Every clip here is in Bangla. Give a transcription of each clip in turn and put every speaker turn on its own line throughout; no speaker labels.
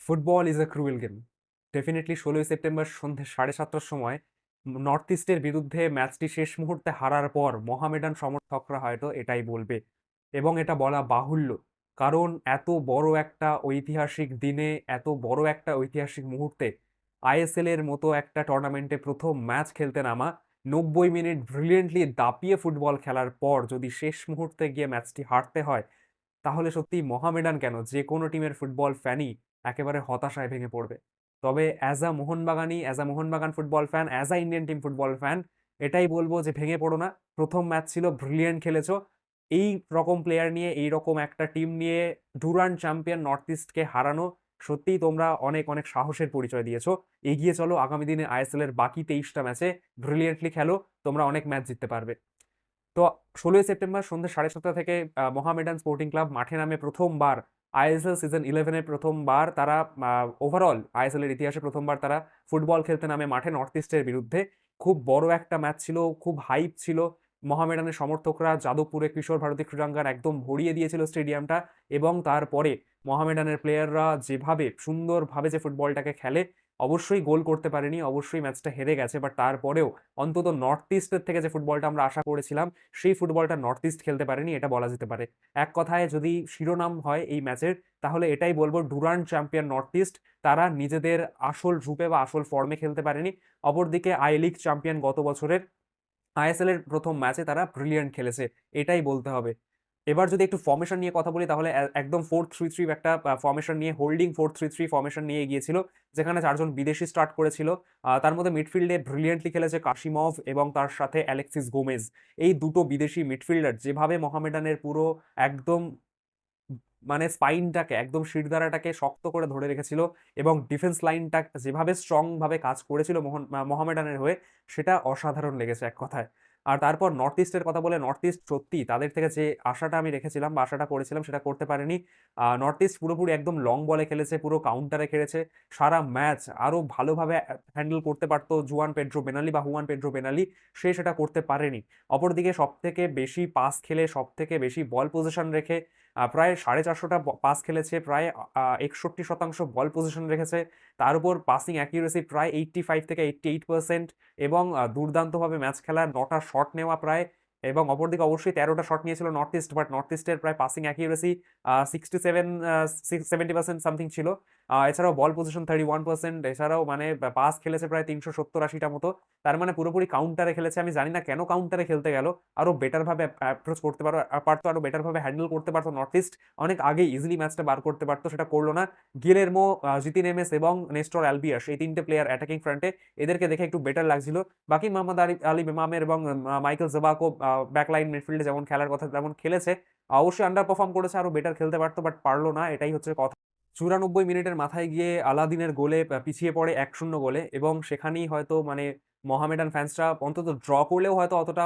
Football is a cruel game definitely ষোলোই সেপ্টেম্বর সন্ধ্যে সাড়ে সাতটার সময় নর্থ ইস্টের বিরুদ্ধে ম্যাচটি শেষ মুহূর্তে হারার পর মহামেডান সমর্থকরা হয়তো এটাই বলবে। এবং এটা বলা বাহুল্য। কারণ এত বড় একটা ঐতিহাসিক দিনে, এত বড় একটা ঐতিহাসিক মুহূর্তে আইএসএল এর মতো একটা টুর্নামেন্টে প্রথম ম্যাচ খেলতে নামা নব্বই মিনিট ব্রিলিয়েন্টলি দাপিয়ে ফুটবল খেলার পর যদি শেষ মুহূর্তে গিয়ে ম্যাচটি হারতে হয় তাহলে সত্যি মোহামেডান কেন? যে কোনো টিমের ফুটবল ফ্যানই একেবারে হতাশায় ভেঙে পড়বে। তবে as a মোহনবাগানি as a Mohun Bagan football fan as a Indian team football fan এটাই বলব যে ভেঙে পড়ো না। প্রথম ম্যাচ ছিল ব্রিলিয়েন্ট খেলেছো। এই রকম প্লেয়ার নিয়ে, এই রকম একটা টিম নিয়ে ডুরান্ড চ্যাম্পিয়ন নর্থ ইস্টকে হারানো, সত্যিই তোমরা অনেক অনেক সাহসের পরিচয় দিয়েছ। এগিয়ে চলো, আগামী দিনে আইএসএল এর বাকি তেইশটা ম্যাচে ব্রিলিয়েন্টলি খেলো, তোমরা অনেক ম্যাচ জিততে পারবে। তো ষোলোই সেপ্টেম্বর সন্ধ্যে সাড়ে সাতটা থেকে মহামেডান স্পোর্টিং ক্লাব মাঠে নামে প্রথমবার, আইএসএল সিজন ইলেভেনের প্রথমবার তারা ওভারঅল আইএসএল এর ইতিহাসে প্রথমবার তারা ফুটবল খেলতে নামে মাঠে নর্থ ইস্টের বিরুদ্ধে। খুব বড় একটা ম্যাচ ছিল, খুব হাইপ ছিল। মোহামেডানের সমর্থকরা যাদবপুরে কিশোর ভারতী ক্রীড়াঙ্গন একদম ভরিয়ে দিয়েছিল স্টেডিয়ামটা এবং তারপরে মহামেডানের প্লেয়াররা যেভাবে সুন্দরভাবে যে ফুটবলটাকে খেলে, অবশ্যই গোল করতে পারেনি, অবশ্যই ম্যাচটা হেরে গেছে, বাট তারপরেও অন্তত নর্থ ইস্টের থেকে যে ফুটবলটা আমরা আশা করেছিলাম, সেই ফুটবলটা নর্থ ইস্ট খেলতে পারেনি, এটা বলা যেতে পারে। এক কথায় যদি শিরোনাম হয় এই ম্যাচের, তাহলে এটাই বলব ডুরান্ড চ্যাম্পিয়ন নর্থ ইস্ট, তারা নিজেদের আসল রূপে বা আসল ফর্মে খেলতে পারেনি। অপরদিকে আই লিগ চ্যাম্পিয়ন গত বছরের আইএসএল এর প্রথম ম্যাচে তারা ব্রিলিয়ান্ট খেলেছে, এটাই বলতে হবে। এবার যদি একটু ফর্মেশন নিয়ে কথা বলি, তাহলে একদম ফোর থ্রি থ্রি একটা ফর্মেশন নিয়ে holding four three three formation নিয়ে গিয়েছিল যেখানে চারজন বিদেশি স্টার্ট করেছিল। তার মধ্যে মিডফিল্ডে ব্রিলিয়েন্টলি খেলেছে কাশিমভ এবং তার সাথে অ্যালেক্সিস গোমেজ এই দুটো বিদেশি মিডফিল্ডার যেভাবে মহামেডানের পুরো একদম মানে স্পাইনটাকে একদম শিরদাঁড়াটাকে শক্ত করে ধরে রেখেছিল এবং ডিফেন্স লাইনটা যেভাবে স্ট্রংভাবে কাজ করেছিল মোহন মোহামেডানের হয়ে, সেটা অসাধারণ লেগেছে এক কথায়। আর তারপর নর্থ ইস্টের কথা বলে নর্থ ইস্ট সত্যি তাদের থেকে যে আশাটা আমি রেখেছিলাম বা আশাটা করেছিলাম, সেটা করতে পারেনি। নর্থ ইস্ট পুরোপুরি একদম লং বলে খেলেছে, পুরো কাউন্টারে খেলেছে। সারা ম্যাচ আরও ভালোভাবে হ্যান্ডেল করতে পারতো জুয়ান পেড্রো বেনালি বা হুয়ান পেড্রো বেনালি সে সেটা করতে পারেনি। অপরদিকে সব থেকে বেশি পাস খেলে সব থেকে বেশি বল পজিশন রেখে প্রায় সাড়ে চারশোটা পাস খেলেছে, প্রায় একষট্টি শতাংশ বল পজিশন রেখেছে। তার উপর পাসিং অ্যাকিউরেসি প্রায় এইট্টি ফাইভ থেকে এইট্টি এইট পার্সেন্ট এবং দুর্দান্তভাবে ম্যাচ খেলার নটা শট নেওয়া প্রায় এবং অপরদিকে অবশ্যই তেরোটা শট নিয়েছিল নর্থ ইস্ট বাট নর্থ ইস্টের প্রায় passing accuracy sixty seven seventy percent something ছিল। এছাড়াও ball possession thirty one percent এছাড়াও মানে পাস খেলেছে প্রায় তিনশো সত্তর আশিটা মতো। তার মানে পুরোপুরি কাউন্টারে খেলেছে। আমি জানি না কেন কাউন্টারে খেলতে গেল। আরও বেটার ভাবে অ্যাপ্রোচ করতে পারো পারতো, আরও বেটার ভাবে হ্যান্ডেল করতে পারতো নর্থ ইস্ট অনেক আগে ইজিলি ম্যাচটা বার করতে পারতো, সেটা করল না। গিলের গিলেরমো জিতিন এমএস এবং নেস্টর অ্যালবিয়াস এই তিনটে প্লেয়ার অ্যাটাকিং ফ্রন্টে এদেরকে দেখে একটু বেটার লাগছিল। বাকি মোহাম্মদ আলী আলী বেমামের এবং মাইকেল জেবাকো ব্যাকলাইন মিডফিল্ডে যেমন খেলার কথা, তেমন খেলেছে। অবশ্যই আন্ডার পারফর্ম করেছে, আরও বেটার খেলতে পারতো বাট পারল না, এটাই হচ্ছে কথা। চুরানব্বই মিনিটের মাথায় গিয়ে আলাদিনের গোলে পিছিয়ে পড়ে এক শূন্য গোলে এবং সেখানেই হয়তো মানে মোহামেডান ফ্যান্সরা অন্তত ড্র করলেও হয়তো অতটা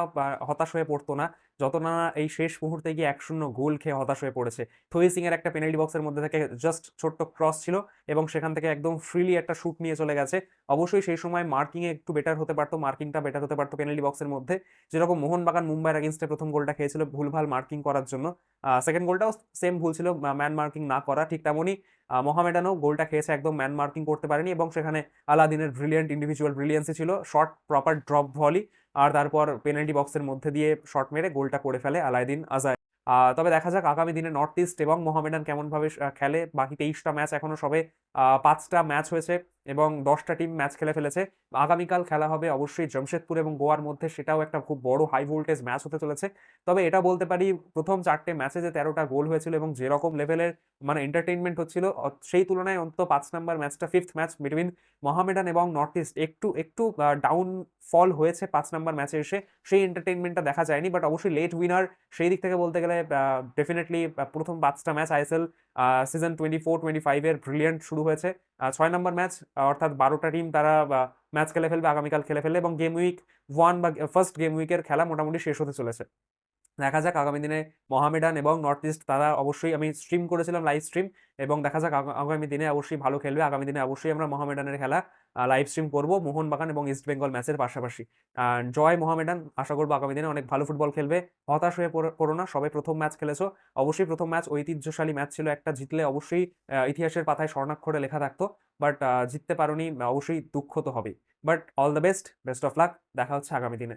হতাশ হয়ে পড়তো না। যত না এই শেষ মুহূর্তে গিয়ে এক শূন্য গোল খেয়ে হতাশ হয়ে পড়েছে। থই সিং এর একটা পেনাল্টি বক্সের মধ্যে থেকে জাস্ট ছোট্ট ক্রস ছিল এবং সেখান থেকে একদম ফ্রিলি একটা শুট নিয়ে চলে গেছে। অবশ্যই সেই সময় মার্কিং এ একটু বেটার হতে পারতো মার্কিংটা বেটার হতে পারতো পেনাল্টি বক্সের মধ্যে। যেরকম মোহনবাগান মুম্বাইয়ের আগেনস্টে প্রথম গোলটা খেয়েছিল ভুলভাল মার্কিং করার জন্য। সেকেন্ড গোলটাও সেম ভুল ছিল ম্যান মার্কিং না করা, ঠিক তেমনই মোহামেডানও গোলটা খেয়েছে, একদম ম্যান মার্কিং করতে পারেনি এবং সেখানে আলাদিনের ব্রিলিয়েন্ট ইন্ডিভিজুয়াল ব্রিলিয়েন্সি ছিল। শর্ট প্রপার ড্রপ ভলি আর তারপর পেনাল্টি বক্সের মধ্যে দিয়ে শট মেরে গোলটা করে ফেলে আলাইদিন আজায় তবে দেখা যাক আগামী দিনে নর্থ ইস্ট এবং মোহামেডান কেমনভাবে খেলে। বাকি তেইশটা ম্যাচ এখনও সবে পাঁচটা ম্যাচ হয়েছে এবং দশটা টিম ম্যাচ খেলে ফেলেছে। আগামীকাল খেলা হবে অবশ্যই জামশেদপুর এবং গোয়ার মধ্যে, সেটাও একটা খুব বড় হাই ভোল্টেজ ম্যাচ হতে চলেছে। তবে এটা বলতে পারি, প্রথম চারটে ম্যাচে যে তেরোটা গোল হয়েছিল এবং যেরকম লেভেলের মানে এন্টারটেইনমেন্ট হচ্ছিল সেই তুলনায় অন্তত পাঁচ নাম্বার ম্যাচটা ফিফথ ম্যাচ বিটুইন মহামেডান এবং নর্থ ইস্ট একটু একটু ডাউন ফল হয়েছে পাঁচ নাম্বার ম্যাচে এসে। সেই এন্টারটেনমেন্টটা দেখা যায়নি বাট অবশ্যই লেট উইনার সেই দিক থেকে বলতে গেলে ডেফিনেটলি প্রথম পাঁচটা match ISL season twenty four twenty ফাইভের ব্রিলিয়েন্ট শুরু হয়েছে। ছয় নম্বর ম্যাচ অর্থাৎ বারোটা টিম তারা ম্যাচ খেলে ফেলবে, আগামীকাল খেলে ফেলবে এবং গেম উইক ওয়ান বা ফার্স্ট গেম উইকের খেলা মোটামুটি শেষ হতে চলেছে। দেখা যাক আগামী দিনে মহামেডান এবং নর্থ ইস্ট তারা অবশ্যই আমি স্ট্রিম করেছিলাম লাইভ স্ট্রিম এবং দেখা যাক আগামী দিনে অবশ্যই ভালো খেলবে। আগামী দিনে অবশ্যই আমরা মহামেডানের খেলা লাইভ স্ট্রিম করব মোহনবাগান এবং ইস্ট বেঙ্গল ম্যাচের পাশাপাশি। জয় মহামেডান আশা করব আগামী দিনে অনেক ভালো ফুটবল খেলবে। হতাশ হয়ে পড়ো না। সবে প্রথম ম্যাচ খেলেছো। অবশ্যই প্রথম ম্যাচ ঐতিহ্যশালী ম্যাচ ছিল একটা জিতলে অবশ্যই ইতিহাসের পাতায় স্বর্ণাক্ষরে লেখা থাকতো। বাট জিততে পারোনি অবশ্যই দুঃখ তো হবেই। But all the best, best of luck. দেখা হচ্ছে আগামী দিনে।